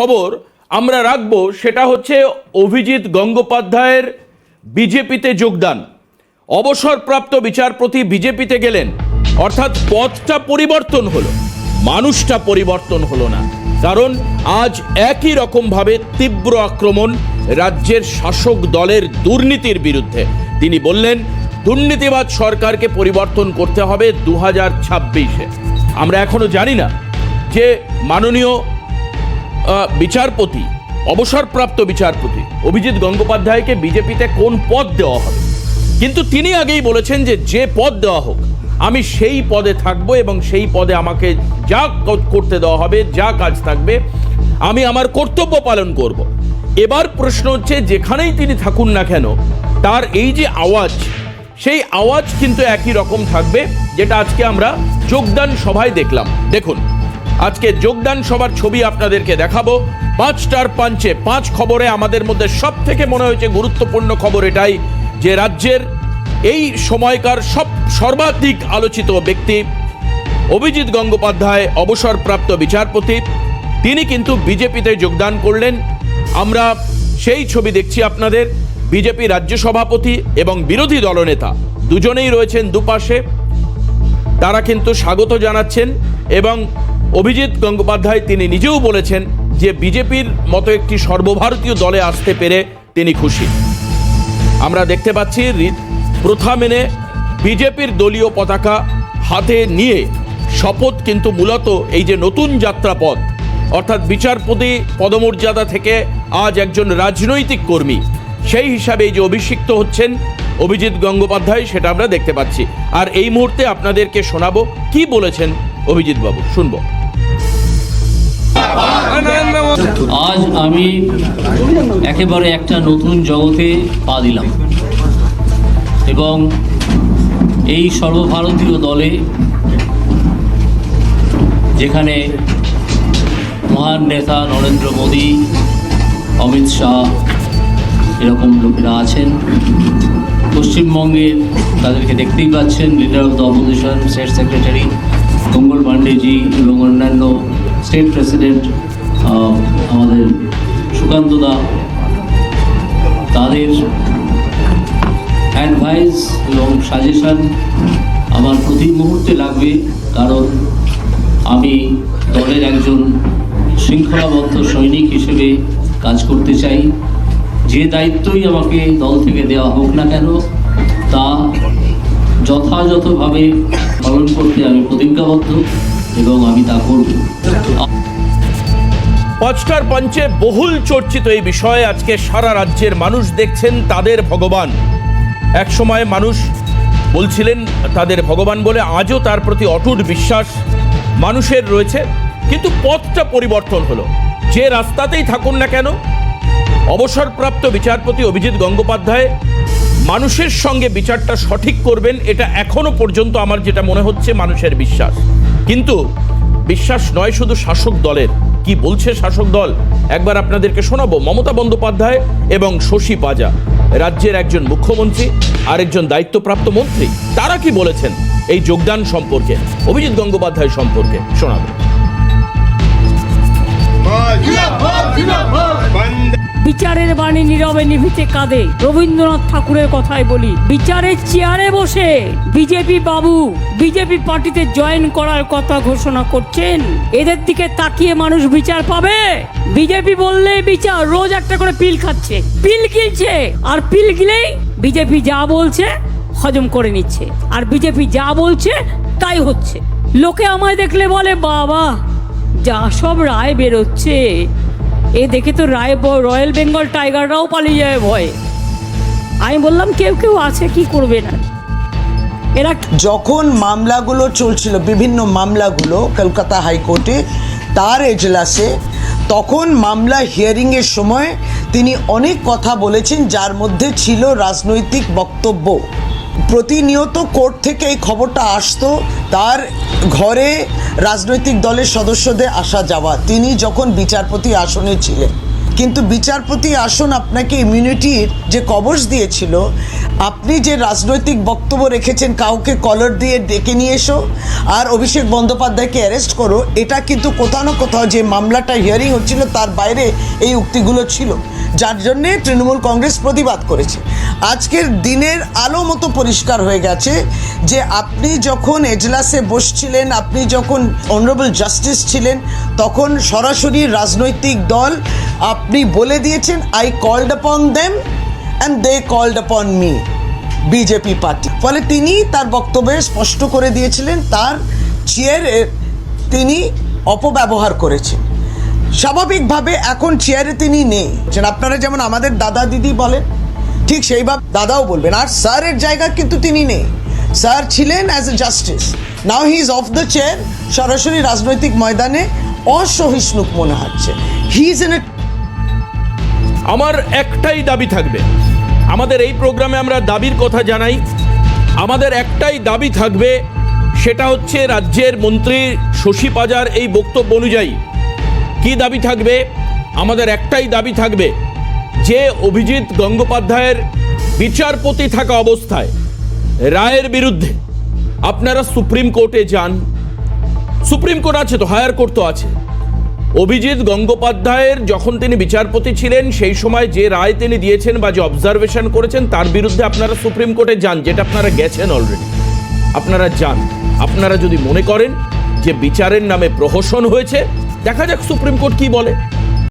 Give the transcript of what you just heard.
খবর আমরা রাখব সেটা হচ্ছে অভিজিৎ গঙ্গোপাধ্যায়ের বিজেপিতে যোগদান। অবসরপ্রাপ্ত বিচারপতি বিজেপিতে গেলেন। অর্থাৎ পথটা পরিবর্তন হলো, মানুষটা পরিবর্তন হলো না। কারণ আজ একই রকমভাবে তীব্র আক্রমণ রাজ্যের শাসক দলের দুর্নীতির বিরুদ্ধে। তিনি বললেন দুর্নীতিবাদ সরকারকে পরিবর্তন করতে হবে দু হাজার ছাব্বিশে। আমরা এখনও জানি না যে মাননীয় বিচারপতি, অবসরপ্রাপ্ত বিচারপতি অভিজিৎ গঙ্গোপাধ্যায়কে বিজেপিতে কোন পদ দেওয়া হবে কিন্তু তিনি আগেই বলেছেন যে যে পদ দেওয়া হোক, আমি সেই পদে থাকব এবং সেই পদে আমাকে যা করতে দেওয়া হবে, যা কাজ থাকবে, আমি আমার কর্তব্য পালন করব। এবার প্রশ্ন হচ্ছে, যেখানেই তিনি থাকুন না কেন, তার এই যে আওয়াজ, সেই আওয়াজ কিন্তু একই রকম থাকবে, যেটা আজকে আমরা যোগদান সভায় দেখলাম দেখুন আজকে যোগদান সভার ছবি আপনাদেরকে দেখাবো। পাঁচটার পাঞ্চে পাঁচ খবরে আমাদের মধ্যে সব থেকে মনে হয়েছে গুরুত্বপূর্ণ খবর এটাই, যে রাজ্যের এই সময়কার সব সর্বাধিক আলোচিত ব্যক্তি অভিজিৎ গঙ্গোপাধ্যায়, অবসরপ্রাপ্ত বিচারপতি, তিনি কিন্তু বিজেপিতে যোগদান করলেন। আমরা সেই ছবি দেখছি আপনাদের, বিজেপি রাজ্য সভাপতি এবং বিরোধী দলনেতা, দুজনেই রয়েছেন দুপাশে। তারা কিন্তু স্বাগত জানাচ্ছেন এবং অভিজিৎ গঙ্গোপাধ্যায় তিনি নিজেও বলেছেন যে বিজেপির মতো একটি সর্বভারতীয় দলে আসতে পেরে তিনি খুশি। আমরা দেখতে পাচ্ছি প্রথা মেনে বিজেপির দলীয় পতাকা হাতে নিয়ে শপথ কিন্তু মূলত এই যে নতুন যাত্রাপথ, অর্থাৎ বিচারপতি পদমর্যাদা থেকে আজ একজন রাজনৈতিক কর্মী, সেই হিসাবে যে অভিষিক্ত হচ্ছেন অভিজিৎ গঙ্গোপাধ্যায়, সেটা আমরা দেখতে পাচ্ছি। আর এই মুহূর্তে আপনাদেরকে শোনাবো কি বলেছেন অভিজিৎ বাবু, শুনব। আজ আমি একেবারে একটা নতুন জগতে পা দিলাম। এবং এই সর্বভারতীয় দলে যেখানে মহান নেতা নরেন্দ্র মোদী, অমিত শাহ এরকম লোকেরা আছেন, পশ্চিমবঙ্গের তাদেরকে দেখতেই পাচ্ছেন leader of the opposition state secretary Mangal Pandeyji এবং অন্যান্য স্টেট প্রেসিডেন্ট আমাদের সুকান্ত দা, তাদের অ্যাডভাইস এবং সাজেশন আমার প্রতি মুহূর্তে লাগবে, কারণ আমি দলের একজন শৃঙ্খলাবদ্ধ সৈনিক হিসেবে কাজ করতে চাই। যে দায়িত্বই আমাকে দল থেকে দেওয়া হোক না কেন, তা যথাযথভাবে পালন করতে আমি প্রতিজ্ঞাবদ্ধ এবং আমি তা করব। পাঁচটার পঞ্চে বহুল চর্চিত এই বিষয়ে আজকে সারা রাজ্যের মানুষ দেখছেন তাদের ভগবান। এক সময় মানুষ বলছিলেন, তাদের ভগবান বলে আজও তার প্রতি অটুট বিশ্বাস মানুষের রয়েছে। কিন্তু পথটা পরিবর্তন হলো। যে রাস্তাতেই থাকুন না কেন, অবসরপ্রাপ্ত বিচারপতি অভিজিৎ গঙ্গোপাধ্যায় মানুষের সঙ্গে বিচারটা সঠিক করবেন, এটা এখনও পর্যন্ত আমার যেটা মনে হচ্ছে মানুষের বিশ্বাস। কিন্তু বিশ্বাস নয় শুধু শাসক দলের। কি বলছে শাসক দল? একবার আপনাদেরকে শোনাবো, মমতা বন্দ্যোপাধ্যায় এবং শশী পাজা, রাজ্যের একজন মুখ্যমন্ত্রী, আরেকজন দায়িত্বপ্রাপ্ত মন্ত্রী। তারা কি বলেছেন এই যোগদান সম্পর্কে, অভিজিৎ গঙ্গোপাধ্যায় সম্পর্কে? শোনাবো। বিচারের বাণী নীরবে নিভিতে কাঁদে। রবীন্দ্রনাথ ঠাকুরের কথাই বলি, বিচারের চেয়ারে বসে বিজেপি বাবু, বিজেপি পার্টিতে জয়েন করার কথা ঘোষণা করছেন। এদের দিকে তাকিয়ে মানুষ বিচার পাবে। বিজেপি বললেই বিচার রোজ একটা করে পিল খাচ্ছে, পিল গিলছে। আর পিল গিলেই বিজেপি যা বলছে হজম করে নিচ্ছে। আর বিজেপি যা বলছে তাই হচ্ছে। লোকে আমায় দেখলে বলে, বাবা, যা সব রায় বেরোচ্ছে। এ দেখে তো রায় রয়্যাল বেঙ্গল টাইগাররাও পালিয়ে যায় ভয়ে। আমি বললাম, কেউ কেউ আছে, কি করবে না এরা যখন মামলাগুলো চলছিল, বিভিন্ন মামলাগুলো কলকাতা হাইকোর্টে, তার এজলাসে, তখন মামলা হিয়ারিংয়ের সময় তিনি অনেক কথা বলেছেন, যার মধ্যে ছিল রাজনৈতিক বক্তব্য। প্রতিনিয়ত কোর্ট থেকে এই খবরটা আসতো, তার ঘরে রাজনৈতিক দলের সদস্যদের আসা যাওয়া। তিনি যখন বিচারপতি আসনে ছিলেন, কিন্তু বিচারপতি আসন আপনাকে ইমিউনিটির যে কবচ দিয়েছিল, আপনি যে রাজনৈতিক বক্তব্য রেখেছেন, কাউকে কলার দিয়ে ডেকে নিয়ে এসো, আর অভিষেক বন্দ্যোপাধ্যায়কে অ্যারেস্ট করো, এটা কিন্তু কোথাও না কোথাও যে মামলাটা হিয়ারিং হচ্ছিল, তার বাইরে এই উক্তিগুলো ছিল। যার জন্যে তৃণমূল কংগ্রেস প্রতিবাদ করেছে। আজকের দিনের আলো মতো পরিষ্কার হয়ে গেছে যে আপনি যখন এজলাসে বসছিলেন, আপনি যখন অনারেবল জাস্টিস ছিলেন, তখন সরাসরি রাজনৈতিক দল আপনি বলে দিয়েছেন I called upon them and they called upon me BJP party. ফলে তিনি তার বক্তব্যে স্পষ্ট করে দিয়েছিলেন, তার চেয়ারে তিনি অপব্যবহার করেছেন। স্বাভাবিকভাবে এখন চেয়ারে তিনি নেই। আপনারা যেমন আমাদের দাদা দিদি বলেন ঠিক সেইভাবে দাদাও বলবেন। আর স্যারের জায়গা কিন্তু তিনি নেই। স্যার ছিলেন as a justice now he is off the chair সরাসরি রাজনৈতিক ময়দানে অসহিষ্ণুক মনে হচ্ছে। হি ইজ এন আমার একটাই দাবি থাকবে। আমাদের এই প্রোগ্রামে আমরা দাবির কথা জানাই। আমাদের একটাই দাবি থাকবে, সেটা হচ্ছে রাজ্যের মন্ত্রী শশী পাজার এই বক্তব্য অনুযায়ী। কি দাবি থাকবে? আমাদের একটাই দাবি থাকবে যে অভিজিৎ গঙ্গোপাধ্যায়ের বিচারপতি থাকা অবস্থায় রায়ের বিরুদ্ধে আপনারা সুপ্রিম কোর্টে যান। সুপ্রিম কোর্ট আছে তো, হায়ার কোর্ট তো আছে। অভিজিৎ গঙ্গোপাধ্যায়ের যখন তিনি বিচারপতি ছিলেন, সেই সময় যে রায় তিনি দিয়েছেন বা যে অবজারভেশন করেছেন, তার বিরুদ্ধে আপনারা সুপ্রিম কোর্টে যান, যেটা আপনারা গেছেন অলরেডি আপনারা যান। আপনারা যদি মনে করেন যে বিচারের নামে প্রহসন হয়েছে, দেখা যাক সুপ্রিম কোর্ট কি বলে।